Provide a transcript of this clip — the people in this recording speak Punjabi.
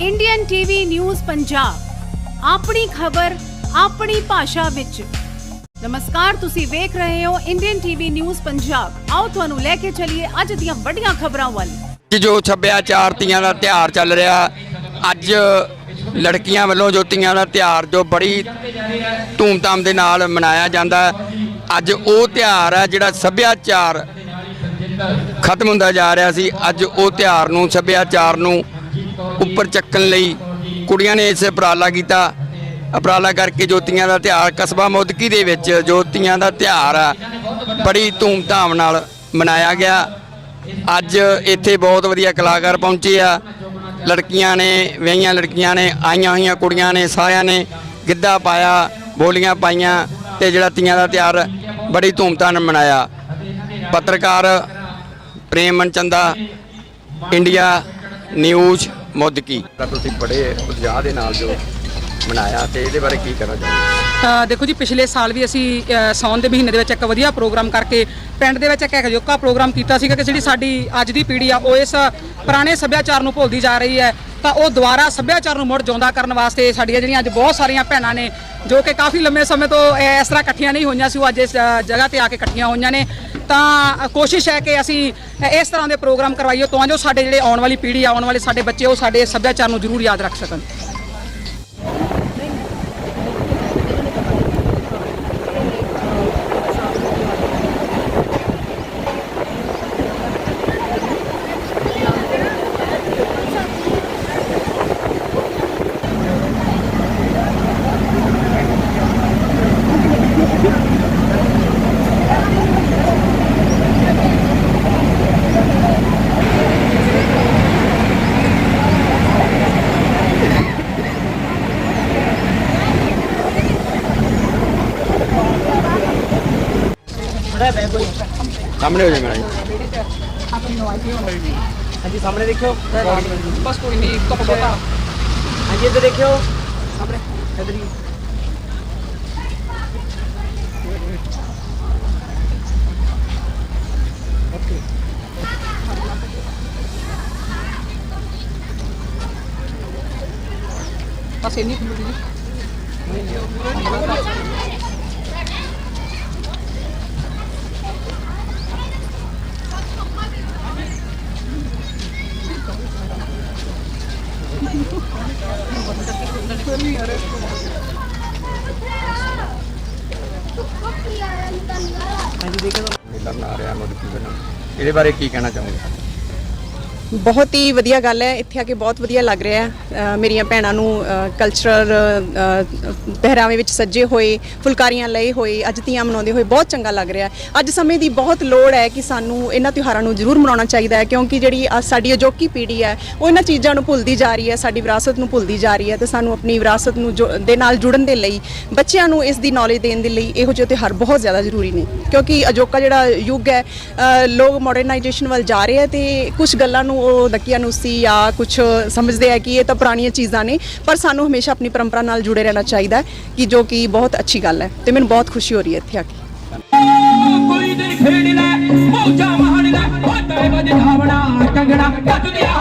ਇੰਡੀਅਨ ਟੀਵੀ ਨਿਊਜ਼ ਪੰਜਾਬ ਆਪਣੀ ਖਬਰ ਆਪਣੀ ਭਾਸ਼ਾ ਵਿੱਚ। ਨਮਸਕਾਰ, ਤੁਸੀਂ ਵੇਖ ਰਹੇ ਹੋ ਇੰਡੀਅਨ ਟੀਵੀ ਨਿਊਜ਼ ਪੰਜਾਬ ਆਓ ਤੁਹਾਨੂੰ ਲੈ ਕੇ ਚੱਲੀਏ ਅੱਜ ਦੀਆਂ ਵੱਡੀਆਂ ਖਬਰਾਂ ਵੱਲ। ਜੋ ਸੱਭਿਆਚਾਰ ਤੀਆਂ ਦਾ ਤਿਉਹਾਰ ਚੱਲ ਰਿਹਾ, ਅੱਜ ਲੜਕੀਆਂ ਵੱਲੋਂ ਜੋ ਤੀਆਂ ਦਾ ਤਿਉਹਾਰ, ਜੋ ਬੜੀ ਧੂਮਧਾਮ ਦੇ ਨਾਲ ਮਨਾਇਆ ਜਾਂਦਾ, ਅੱਜ ਉਹ ਤਿਉਹਾਰ ਹੈ ਜਿਹੜਾ ਸੱਭਿਆਚਾਰ ਖਤਮ ਹੁੰਦਾ ਜਾ ਰਿਹਾ ਸੀ। ਅੱਜ ਉਹ ਤਿਉਹਾਰ ਨੂੰ, ਸੱਭਿਆਚਾਰ ਨੂੰ ਉੱਪਰ ਚੱਕਣ ਲਈ ਕੁੜੀਆਂ ਨੇ ਇਸ ਉਪਰਾਲਾ ਕੀਤਾ। ਉਪਰਾਲਾ ਕਰਕੇ ਜੋਤੀਆਂ ਦਾ ਤਿਉਹਾਰ ਕਸਬਾ ਮੋਦਕੀ ਦੇ ਵਿੱਚ ਜੋਤੀਆਂ ਦਾ ਤਿਉਹਾਰ ਆ ਬੜੀ ਧੂਮਧਾਮ ਨਾਲ ਮਨਾਇਆ ਗਿਆ। ਅੱਜ ਇੱਥੇ ਬਹੁਤ ਵਧੀਆ ਕਲਾਕਾਰ ਪਹੁੰਚੇ ਆ। ਲੜਕੀਆਂ ਨੇ, ਵਿਆਹੀਆਂ ਲੜਕੀਆਂ ਨੇ, ਆਈਆਂ ਹੋਈਆਂ ਕੁੜੀਆਂ ਨੇ, ਸਾਰਿਆਂ ਨੇ ਗਿੱਧਾ ਪਾਇਆ, ਬੋਲੀਆਂ ਪਾਈਆਂ ਤੇ ਜਿਹੜਾ ਤੀਆਂ ਦਾ ਤਿਉਹਾਰ ਬੜੀ ਧੂਮਧਾਮ ਨਾਲ ਮਨਾਇਆ। ਪੱਤਰਕਾਰ ਪ੍ਰੇਮ ਮਨਚੰਦਾ, ਇੰਡੀਆ ਨਿਊਜ਼ ਮੁੱਦਕੀ ਤੁਸੀਂ ਬੜੇ ਉਤਸ਼ਾਹ ਦੇ ਨਾਲ ਜੋ ਮਨਾਇਆ ਤੇ ਇਹਦੇ ਬਾਰੇ ਕੀ ਕਹਿਣਾ ਚਾਹੁੰਦੇ ਅ, ਦੇਖੋ ਜੀ ਪਿਛਲੇ ਸਾਲ ਵੀ ਅਸੀਂ ਅ, ਸਾਉਣ ਦੇ ਮਹੀਨੇ ਦੇ ਵਿੱਚ ਇੱਕ ਵਧੀਆ ਪ੍ਰੋਗਰਾਮ ਕਰਕੇ ਪਿੰਡ ਦੇ ਵਿੱਚ ਇੱਕ ਅਜੋਕਾ ਪ੍ਰੋਗਰਾਮ ਕੀਤਾ ਸੀਗਾ ਕਿ ਜਿਹੜੀ ਸਾਡੀ ਅੱਜ ਦੀ ਪੀੜ੍ਹੀ ਆ ਉਹ ਇਸ ਪੁਰਾਣੇ ਸੱਭਿਆਚਾਰ ਨੂੰ ਭੁੱਲਦੀ ਜਾ ਰਹੀ ਹੈ। ਤਾਂ ਉਹ ਦੁਬਾਰਾ ਸੱਭਿਆਚਾਰ ਨੂੰ ਮੁੜ ਜਿਉਂਦਾ ਕਰਨ ਵਾਸਤੇ ਸਾਡੀਆਂ ਜਿਹੜੀਆਂ ਅੱਜ ਬਹੁਤ ਸਾਰੀਆਂ ਭੈਣਾਂ ਨੇ ਜੋ ਕਿ ਕਾਫੀ ਲੰਮੇ ਸਮੇਂ ਤੋਂ ਇਸ ਤਰ੍ਹਾਂ ਇਕੱਠੀਆਂ ਨਹੀਂ ਹੋਈਆਂ ਸੀ ਉਹ ਅੱਜ ਇਸ ਜਗ੍ਹਾ ਤੇ ਆ ਕੇ ਇਕੱਠੀਆਂ ਹੋਈਆਂ ਨੇ। ਤਾਂ ਕੋਸ਼ਿਸ਼ ਹੈ ਕਿ ਅਸੀਂ ਇਸ ਤਰ੍ਹਾਂ ਦੇ ਪ੍ਰੋਗਰਾਮ ਕਰਵਾਈਏ ਤਾਂ ਜੋ ਸਾਡੇ ਜਿਹੜੇ ਆਉਣ ਵਾਲੀ ਪੀੜ੍ਹੀ ਆਉਣ ਵਾਲੇ ਸਾਡੇ ਬੱਚੇ ਉਹ ਸਾਡੇ ਸੱਭਿਆਚਾਰ ਨੂੰ ਜ਼ਰੂਰ ਯਾਦ ਰੱਖ ਸਕਣ। ਸਾਹਮਣੇ ਹੋ ਜਾਏ ਮੇਰਾ ਜੀ। ਹਾਂਜੀ ਸਾਹਮਣੇ ਦੇਖਿਓ। ਬਸ ਕੋਈ ਨਹੀਂ ਤਾਂ ਪਤਾ ਹਾਂਜੀ ਇੱਧਰ ਦੇਖਿਓ। ਸਾਹਮਣੇ। ਇੱਧਰ ਹੀ। ਬਸ ਇੰਨੀ ਖੁੱਲ੍ਹੀ ਜੀ ਮੇਲਾ ਮਨਾ ਰਿਹਾ ਮੁੱਦਕੀ ਵੱਲੋਂ ਇਹਦੇ ਬਾਰੇ ਕੀ ਕਹਿਣਾ ਚਾਹੋਗੇ? ਬਹੁਤ ਹੀ ਵਧੀਆ ਗੱਲ ਹੈ, ਇੱਥੇ ਆ ਕੇ ਬਹੁਤ ਵਧੀਆ ਲੱਗ ਰਿਹਾ ਹੈ। ਮੇਰੀਆਂ ਭੈਣਾਂ ਨੂੰ ਕਲਚਰਲ ਪਹਿਰਾਵੇ ਵਿੱਚ ਸੱਜੇ ਹੋਏ, ਫੁਲਕਾਰੀਆਂ ਲਏ ਹੋਏ, ਅੱਜ ਤੀਆਂ ਮਨਾਉਂਦੇ ਹੋਏ ਬਹੁਤ ਚੰਗਾ ਲੱਗ ਰਿਹਾ ਅੱਜ ਸਮੇਂ ਦੀ ਬਹੁਤ ਲੋੜ ਹੈ ਕਿ ਸਾਨੂੰ ਇਹਨਾਂ ਤਿਉਹਾਰਾਂ ਨੂੰ ਜ਼ਰੂਰ ਮਨਾਉਣਾ ਚਾਹੀਦਾ ਹੈ, ਕਿਉਂਕਿ ਜਿਹੜੀ ਅੱਜ ਸਾਡੀ ਅਜੋਕੀ ਪੀੜ੍ਹੀ ਹੈ, ਉਹ ਇਹਨਾਂ ਚੀਜ਼ਾਂ ਨੂੰ ਭੁੱਲਦੀ ਜਾ ਰਹੀ ਹੈ, ਸਾਡੀ ਵਿਰਾਸਤ ਨੂੰ ਭੁੱਲਦੀ ਜਾ ਰਹੀ ਹੈ ਤੇ ਸਾਨੂੰ ਆਪਣੀ ਵਿਰਾਸਤ ਨੂੰ ਜੋ- ਦੇ ਨਾਲ ਜੁੜਨ ਦੇ ਲਈ, ਬੱਚਿਆਂ ਨੂੰ ਇਸ ਦੀ ਨੌਲੇਜ ਦੇਣ ਦੇ ਲਈ ਇਹੋ ਜਿਹੇ ਤਿਉਹਾਰ ਬਹੁਤ ਜ਼ਿਆਦਾ ਜ਼ਰੂਰੀ ਨੇ। ਕਿਉਂਕਿ ਅਜੋਕਾ ਜਿਹੜਾ ਯੁੱਗ ਹੈ ਲੋਕ ਮਾਡਰਨਾਈਜੇਸ਼ਨ ਵੱਲ ਜਾ ਰਹੇ ਹੈ ਤੇ ਕੁਝ ਗੱਲਾਂ ਨੂੰ ਉਹ ਨਕੀਆਂ ਨੂਸੀ ਜਾਂ ਕੁਝ ਸਮਝਦੇ ਆ ਕਿ ਇਹ ਤਾਂ ਪੁਰਾਣੀਆਂ ਚੀਜ਼ਾਂ ਨੇ, ਪਰ ਸਾਨੂੰ ਹਮੇਸ਼ਾ ਆਪਣੀ ਪਰੰਪਰਾ ਨਾਲ ਜੁੜੇ ਰਹਿਣਾ ਚਾਹੀਦਾ ਕਿ ਜੋ ਕਿ ਬਹੁਤ ਅੱਛੀ ਗੱਲ ਹੈ ਤੇ ਮੈਨੂੰ ਬਹੁਤ ਖੁਸ਼ੀ ਹੋ ਰਹੀ ਹੈ ਇੱਥੇ ਆ ਕੇ। ਕੋਈ ਦਿਨ ਖੇਡ ਲੈ, ਮੌਜਾਂ ਮਾਣ ਲੈ ਵਾਟੇ ਵਜ ਧਾਵਣਾ ਕੰਗਣਾ ਕੱਟ ਦਿਆ